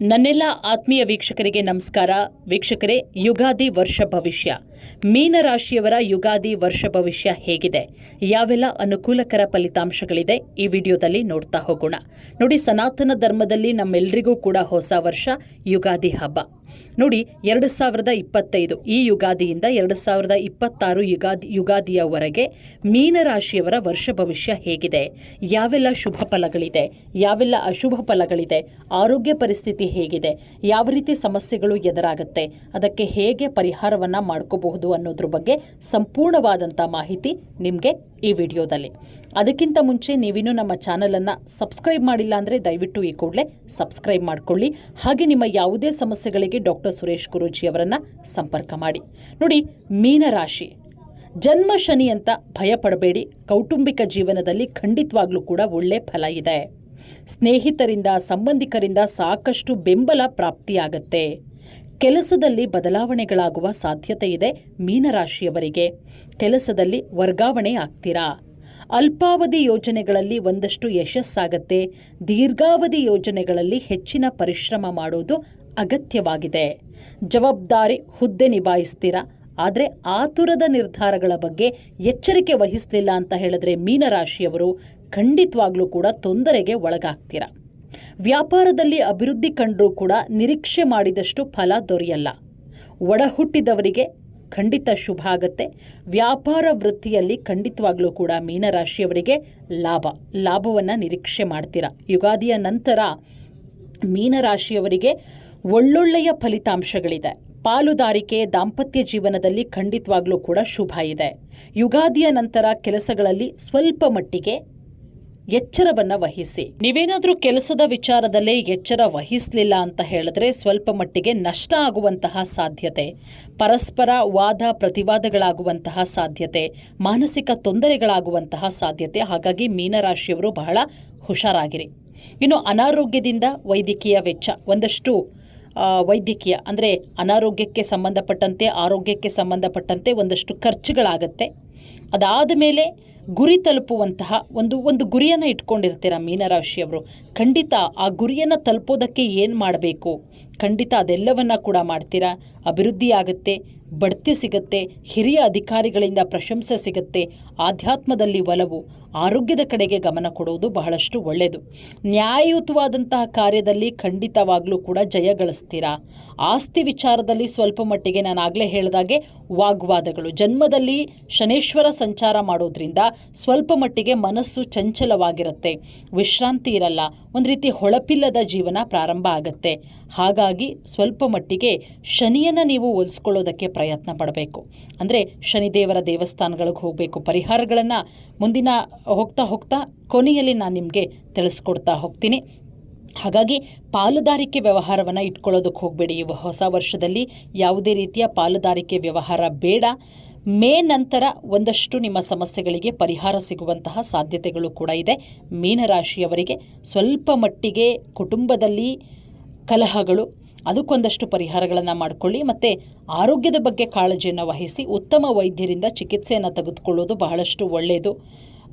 ನನ್ನೆಲ್ಲ ಆತ್ಮೀಯ ವೀಕ್ಷಕರಿಗೆ ನಮಸ್ಕಾರ. ವೀಕ್ಷಕರೇ, ಯುಗಾದಿ ವರ್ಷ ಭವಿಷ್ಯ. ಮೀನರಾಶಿಯವರ ಯುಗಾದಿ ವರ್ಷ ಭವಿಷ್ಯ ಹೇಗಿದೆ? ಯಾವೆಲ್ಲ ಅನುಕೂಲಕರ ಫಲಿತಾಂಶಗಳಿದೆ? ಈ ವಿಡಿಯೋದಲ್ಲಿ ನೋಡ್ತಾ ಹೋಗೋಣ. ನೋಡಿ, ಸನಾತನ ಧರ್ಮದಲ್ಲಿ ನಮ್ಮೆಲ್ಲರಿಗೂ ಕೂಡ ಹೊಸ ವರ್ಷ, ಯುಗಾದಿ ಹಬ್ಬ. ನೋಡಿ, ಎರಡು ಸಾವಿರದ ಇಪ್ಪತ್ತೈದು, ಈ ಯುಗಾದಿಯಿಂದ ಎರಡು ಸಾವಿರದ ಇಪ್ಪತ್ತಾರು ಯುಗಾದಿ ಯುಗಾದಿಯವರೆಗೆ ಮೀನರಾಶಿಯವರ ವರ್ಷ ಭವಿಷ್ಯ ಹೇಗಿದೆ. ಯಾವೆಲ್ಲ ಶುಭ ಫಲಗಳಿದೆ, ಯಾವೆಲ್ಲ ಅಶುಭ ಫಲಗಳಿದೆ, ಆರೋಗ್ಯ ಪರಿಸ್ಥಿತಿ ಹೇಗಿದೆ, ಯಾವ ರೀತಿ ಸಮಸ್ಯೆಗಳು ಎದುರಾಗುತ್ತೆ, ಅದಕ್ಕೆ ಹೇಗೆ ಪರಿಹಾರವನ್ನು ಮಾಡ್ಕೋಬಹುದು ಅನ್ನೋದ್ರ ಬಗ್ಗೆ ಸಂಪೂರ್ಣವಾದಂಥ ಮಾಹಿತಿ ನಿಮಗೆ ಈ ವಿಡಿಯೋದಲ್ಲಿ. ಅದಕ್ಕಿಂತ ಮುಂಚೆ ನೀವಿನ್ನೂ ನಮ್ಮ ಚಾನಲನ್ನು ಸಬ್ಸ್ಕ್ರೈಬ್ ಮಾಡಿಲ್ಲ ಅಂದರೆ ದಯವಿಟ್ಟು ಈ ಕೂಡಲೇ ಸಬ್ಸ್ಕ್ರೈಬ್ ಮಾಡಿಕೊಳ್ಳಿ. ಹಾಗೆ ನಿಮ್ಮ ಯಾವುದೇ ಸಮಸ್ಯೆಗಳಿಗೆ ಡಾಕ್ಟರ್ ಸುರೇಶ್ ಗುರೂಜಿಯವರನ್ನು ಸಂಪರ್ಕ ಮಾಡಿ. ನೋಡಿ ಮೀನರಾಶಿ ಜನ್ಮ ಶನಿ ಅಂತ ಭಯ ಪಡಬೇಡಿ ಕೌಟುಂಬಿಕ ಜೀವನದಲ್ಲಿ ಖಂಡಿತವಾಗ್ಲೂ ಕೂಡ ಒಳ್ಳೆ ಫಲ ಇದೆ. ಸ್ನೇಹಿತರಿಂದ, ಸಂಬಂಧಿಕರಿಂದ ಸಾಕಷ್ಟು ಬೆಂಬಲ ಪ್ರಾಪ್ತಿಯಾಗತ್ತೆ. ಕೆಲಸದಲ್ಲಿ ಬದಲಾವಣೆಗಳಾಗುವ ಸಾಧ್ಯತೆ ಇದೆ ಮೀನರಾಶಿಯವರಿಗೆ. ಕೆಲಸದಲ್ಲಿ ವರ್ಗಾವಣೆ ಆಗ್ತೀರಾ? ಅಲ್ಪಾವಧಿ ಯೋಜನೆಗಳಲ್ಲಿ ಒಂದಷ್ಟು ಯಶಸ್ಸಾಗತ್ತೆ. ದೀರ್ಘಾವಧಿ ಯೋಜನೆಗಳಲ್ಲಿ ಹೆಚ್ಚಿನ ಪರಿಶ್ರಮ ಮಾಡೋದು ಅಗತ್ಯವಾಗಿದೆ. ಜವಾಬ್ದಾರಿ ಹುದ್ದೆ ನಿಭಾಯಿಸ್ತೀರಾ? ಆದರೆ ಆತುರದ ನಿರ್ಧಾರಗಳ ಬಗ್ಗೆ ಎಚ್ಚರಿಕೆ ವಹಿಸಲಿಲ್ಲ ಅಂತ ಹೇಳಿದ್ರೆ ಮೀನರಾಶಿಯವರು ಖಂಡಿತವಾಗ್ಲೂ ಕೂಡ ತೊಂದರೆಗೆ ಒಳಗಾಗ್ತೀರಾ? ವ್ಯಾಪಾರದಲ್ಲಿ ಅಭಿವೃದ್ಧಿ ಕಂಡರೂ ಕೂಡ ನಿರೀಕ್ಷೆ ಮಾಡಿದಷ್ಟು ಫಲ ದೊರೆಯಲ್ಲ. ಒಡಹುಟ್ಟಿದವರಿಗೆ ಖಂಡಿತ ಶುಭ ಆಗತ್ತೆ. ವ್ಯಾಪಾರ ವೃತ್ತಿಯಲ್ಲಿ ಖಂಡಿತವಾಗಲೂ ಕೂಡ ಮೀನರಾಶಿಯವರಿಗೆ ಲಾಭ, ಲಾಭವನ್ನು ನಿರೀಕ್ಷೆ ಮಾಡ್ತೀರಾ. ಯುಗಾದಿಯ ನಂತರ ಮೀನರಾಶಿಯವರಿಗೆ ಒಳ್ಳೊಳ್ಳೆಯ ಫಲಿತಾಂಶಗಳಿದೆ. ಪಾಲುದಾರಿಕೆ, ದಾಂಪತ್ಯ ಜೀವನದಲ್ಲಿ ಖಂಡಿತವಾಗ್ಲೂ ಕೂಡ ಶುಭ ಇದೆ. ಯುಗಾದಿಯ ನಂತರ ಕೆಲಸಗಳಲ್ಲಿ ಸ್ವಲ್ಪ ಮಟ್ಟಿಗೆ ಎಚ್ಚರವನ್ನ ವಹಿಸಿ. ನೀವೇನಾದರೂ ಕೆಲಸದ ವಿಚಾರದಲ್ಲೇ ಎಚ್ಚರ ವಹಿಸಲಿಲ್ಲ ಅಂತ ಹೇಳಿದ್ರೆ ಸ್ವಲ್ಪ ಮಟ್ಟಿಗೆ ನಷ್ಟ ಆಗುವಂತಹ ಸಾಧ್ಯತೆ. ಪರಸ್ಪರ ವಾದ ಪ್ರತಿವಾದಗಳಾಗುವಂತಹ ಸಾಧ್ಯತೆ. ಮಾನಸಿಕ ತೊಂದರೆಗಳಾಗುವಂತಹ ಸಾಧ್ಯತೆ. ಹಾಗಾಗಿ ಮೀನರಾಶಿಯವರು ಬಹಳ ಹುಷಾರಾಗಿರಿ. ಇನ್ನು ಅನಾರೋಗ್ಯದಿಂದ ವೈದ್ಯಕೀಯ ವೆಚ್ಚ. ಒಂದಷ್ಟು ವೈದ್ಯಕೀಯ ಅಂದರೆ ಅನಾರೋಗ್ಯಕ್ಕೆ ಸಂಬಂಧಪಟ್ಟಂತೆ, ಆರೋಗ್ಯಕ್ಕೆ ಸಂಬಂಧಪಟ್ಟಂತೆ ಒಂದಷ್ಟು ಖರ್ಚುಗಳಾಗತ್ತೆ. ಅದಾದ ಮೇಲೆ ಗುರಿ ತಲುಪುವಂತಹ ಒಂದು ಒಂದು ಗುರಿಯನ್ನು ಇಟ್ಕೊಂಡಿರ್ತೀರ ಮೀನರಾಶಿಯವರು ಖಂಡಿತ ಆ ಗುರಿಯನ್ನು ತಲುಪೋದಕ್ಕೆ ಏನು ಮಾಡಬೇಕು? ಖಂಡಿತ ಅದೆಲ್ಲವನ್ನ ಕೂಡ ಮಾಡ್ತೀರಾ? ಅಭಿವೃದ್ಧಿ ಆಗುತ್ತೆ, ಬಡ್ತಿ ಸಿಗುತ್ತೆ, ಹಿರಿಯ ಅಧಿಕಾರಿಗಳಿಂದ ಪ್ರಶಂಸೆ ಸಿಗುತ್ತೆ, ಆಧ್ಯಾತ್ಮದಲ್ಲಿ ಒಲವು, ಆರೋಗ್ಯದ ಕಡೆಗೆ ಗಮನ ಕೊಡುವುದು ಬಹಳಷ್ಟು ಒಳ್ಳೆಯದು ನ್ಯಾಯಯುತವಾದಂತಹ ಕಾರ್ಯದಲ್ಲಿ ಖಂಡಿತವಾಗಲೂ ಕೂಡ ಜಯ ಗಳಿಸ್ತೀರಾ? ಆಸ್ತಿ ವಿಚಾರದಲ್ಲಿ ಸ್ವಲ್ಪ ಮಟ್ಟಿಗೆ ನಾನು ಆಗಲೇ ಹೇಳಿದಾಗೆ ವಾಗ್ವಾದಗಳು. ಜನ್ಮದಲ್ಲಿ ಶನೇಶ್ವರ ಸಂಚಾರ ಮಾಡೋದ್ರಿಂದ ಸ್ವಲ್ಪ ಮಟ್ಟಿಗೆ ಮನಸ್ಸು ಚಂಚಲವಾಗಿರುತ್ತೆ. ವಿಶ್ರಾಂತಿ ಇರಲ್ಲ, ಒಂದು ರೀತಿ ಹೊಳಪಿಲ್ಲದ ಜೀವನ ಪ್ರಾರಂಭ ಆಗುತ್ತೆ. ಹಾಗಾಗಿ ಸ್ವಲ್ಪ ಮಟ್ಟಿಗೆ ಶನಿಯನ್ನು ನೀವು ಹೋಲಿಸ್ಕೊಳ್ಳೋದಕ್ಕೆ ಪ್ರಯತ್ನ ಪಡಬೇಕು. ಅಂದರೆ ಶನಿದೇವರ ದೇವಸ್ಥಾನಗಳಿಗೆ ಹೋಗಬೇಕು, ಪರಿಹಾರಗಳನ್ನು ಮುಂದಿನ ಹೋಗ್ತಾ ಹೋಗ್ತಾ ಕೊನೆಯಲ್ಲಿ ನಾನು ನಿಮಗೆ ತಿಳಿಸ್ಕೊಡ್ತಾ ಹೋಗ್ತೀನಿ. ಹಾಗಾಗಿ ಪಾಲುದಾರಿಕೆ ವ್ಯವಹಾರವನ್ನು ಇಟ್ಕೊಳ್ಳೋದಕ್ಕೆ ಹೋಗಬೇಡಿ. ಹೊಸ ವರ್ಷದಲ್ಲಿ ಯಾವುದೇ ರೀತಿಯ ಪಾಲುದಾರಿಕೆ ವ್ಯವಹಾರ ಬೇಡ. ಮೇ ನಂತರ ಒಂದಷ್ಟು ನಿಮ್ಮ ಸಮಸ್ಯೆಗಳಿಗೆ ಪರಿಹಾರ ಸಿಗುವಂತಹ ಸಾಧ್ಯತೆಗಳು ಕೂಡ ಇದೆ. ಮೀನರಾಶಿಯವರಿಗೆ ಸ್ವಲ್ಪ ಮಟ್ಟಿಗೆ ಕುಟುಂಬದಲ್ಲಿ ಕಲಹಗಳು, ಅದಕ್ಕೊಂದಷ್ಟು ಪರಿಹಾರಗಳನ್ನು ಮಾಡಿಕೊಳ್ಳಿ. ಮತ್ತು ಆರೋಗ್ಯದ ಬಗ್ಗೆ ಕಾಳಜಿಯನ್ನು ವಹಿಸಿ, ಉತ್ತಮ ವೈದ್ಯರಿಂದ ಚಿಕಿತ್ಸೆಯನ್ನು ತೆಗೆದುಕೊಳ್ಳೋದು ಬಹಳಷ್ಟು ಒಳ್ಳೆಯದು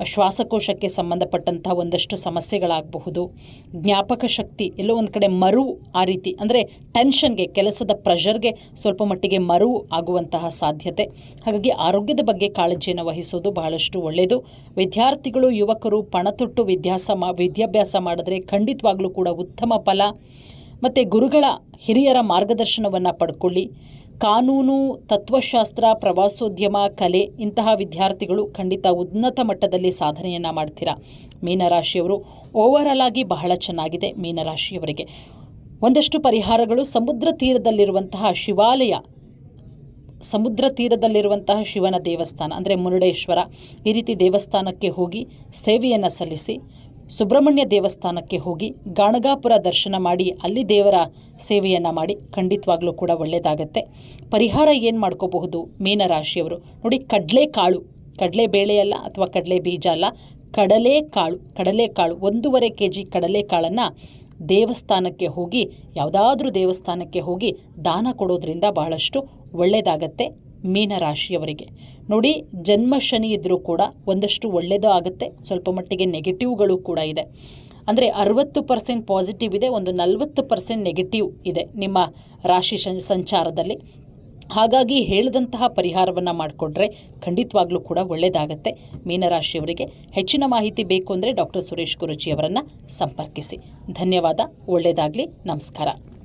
ಶ್ವಾಸಕೋಶಕ್ಕೆ ಸಂಬಂಧಪಟ್ಟಂಥ ಒಂದಷ್ಟು ಸಮಸ್ಯೆಗಳಾಗಬಹುದು. ಜ್ಞಾಪಕ ಶಕ್ತಿ, ಎಲ್ಲೋ ಒಂದು ಕಡೆ ಮರು ಆ ರೀತಿ, ಅಂದರೆ ಟೆನ್ಷನ್ಗೆ ಕೆಲಸದ ಪ್ರೆಷರ್ಗೆ ಸ್ವಲ್ಪ ಮಟ್ಟಿಗೆ ಮರು ಆಗುವಂತಹ ಸಾಧ್ಯತೆ. ಹಾಗಾಗಿ ಆರೋಗ್ಯದ ಬಗ್ಗೆ ಕಾಳಜಿಯನ್ನು ವಹಿಸೋದು ಬಹಳಷ್ಟು ಒಳ್ಳೆಯದು ವಿದ್ಯಾರ್ಥಿಗಳು, ಯುವಕರು ಪಣತೊಟ್ಟು ವಿದ್ಯಾಸ ಮಾ, ವಿದ್ಯಾಭ್ಯಾಸ ಮಾಡಿದ್ರೆ ಖಂಡಿತವಾಗ್ಲೂ ಕೂಡ ಉತ್ತಮ ಫಲ. ಮತ್ತು ಗುರುಗಳ ಹಿರಿಯರ ಮಾರ್ಗದರ್ಶನವನ್ನು ಪಡ್ಕೊಳ್ಳಿ. ಕಾನೂನು, ತತ್ವಶಾಸ್ತ್ರ, ಪ್ರವಾಸೋದ್ಯಮ, ಕಲೆ ಇಂತಹ ವಿದ್ಯಾರ್ಥಿಗಳು ಖಂಡಿತ ಉನ್ನತ ಮಟ್ಟದಲ್ಲಿ ಸಾಧನೆಯನ್ನು ಮಾಡ್ತೀರಾ? ಮೀನರಾಶಿಯವರು ಓವರಾಲ್ ಆಗಿ ಬಹಳ ಚೆನ್ನಾಗಿದೆ ಮೀನರಾಶಿಯವರಿಗೆ. ಒಂದಷ್ಟು ಪರಿಹಾರಗಳು ಸಮುದ್ರ ತೀರದಲ್ಲಿರುವಂತಹ ಶಿವಾಲಯ, ಸಮುದ್ರ ತೀರದಲ್ಲಿರುವಂತಹ ಶಿವನ ದೇವಸ್ಥಾನ, ಅಂದರೆ ಮುರುಡೇಶ್ವರ, ಈ ರೀತಿ ದೇವಸ್ಥಾನಕ್ಕೆ ಹೋಗಿ ಸೇವೆಯನ್ನು ಸಲ್ಲಿಸಿ ಸುಬ್ರಹ್ಮಣ್ಯ ದೇವಸ್ಥಾನಕ್ಕೆ ಹೋಗಿ ಗಾಣಗಾಪುರ ದರ್ಶನ ಮಾಡಿ ಅಲ್ಲಿ ದೇವರ ಸೇವೆಯನ್ನು ಮಾಡಿ ಖಂಡಿತವಾಗ್ಲೂ ಕೂಡ ಒಳ್ಳೆಯದಾಗತ್ತೆ ಪರಿಹಾರ ಏನು ಮಾಡ್ಕೋಬಹುದು ಮೀನರಾಶಿಯವರು ನೋಡಿ, ಕಡಲೆಕಾಳು. ಅಲ್ಲ ಅಥವಾ ಕಡಲೆ ಬೀಜ ಅಲ್ಲ, ಕಡಲೆಕಾಳು. ಕಡಲೆಕಾಳು, ಒಂದೂವರೆ ಕೆ ಜಿ ಕಡಲೆಕಾಳನ್ನು ದೇವಸ್ಥಾನಕ್ಕೆ ಹೋಗಿ, ಯಾವುದಾದ್ರೂ ದೇವಸ್ಥಾನಕ್ಕೆ ಹೋಗಿ ದಾನ ಕೊಡೋದ್ರಿಂದ ಬಹಳಷ್ಟು ಒಳ್ಳೆಯದಾಗತ್ತೆ ಮೀನರಾಶಿಯವರಿಗೆ. ನೋಡಿ, ಜನ್ಮ ಶನಿ ಇದ್ದರೂ ಕೂಡ ಒಂದಷ್ಟು ಒಳ್ಳೆಯದು ಆಗುತ್ತೆ. ಸ್ವಲ್ಪ ಮಟ್ಟಿಗೆ ನೆಗೆಟಿವ್ಗಳು ಕೂಡ ಇದೆ. ಅಂದರೆ ಅರವತ್ತು ಪರ್ಸೆಂಟ್ ಪಾಸಿಟಿವ್ ಇದೆ, ಒಂದು ನಲವತ್ತು ಪರ್ಸೆಂಟ್ ನೆಗೆಟಿವ್ ಇದೆ ನಿಮ್ಮ ರಾಶಿ ಸಂಚಾರದಲ್ಲಿ. ಹಾಗಾಗಿ ಹೇಳಿದಂತಹ ಪರಿಹಾರವನ್ನು ಮಾಡಿಕೊಂಡ್ರೆ ಖಂಡಿತವಾಗ್ಲೂ ಕೂಡ ಒಳ್ಳೆಯದಾಗತ್ತೆ ಮೀನರಾಶಿಯವರಿಗೆ ಹೆಚ್ಚಿನ ಮಾಹಿತಿ ಬೇಕು ಅಂದರೆ ಡಾಕ್ಟರ್ ಸುರೇಶ್ ಗುರುಜಿ ಅವರನ್ನು ಸಂಪರ್ಕಿಸಿ. ಧನ್ಯವಾದ ಒಳ್ಳೆಯದಾಗಲಿ ನಮಸ್ಕಾರ.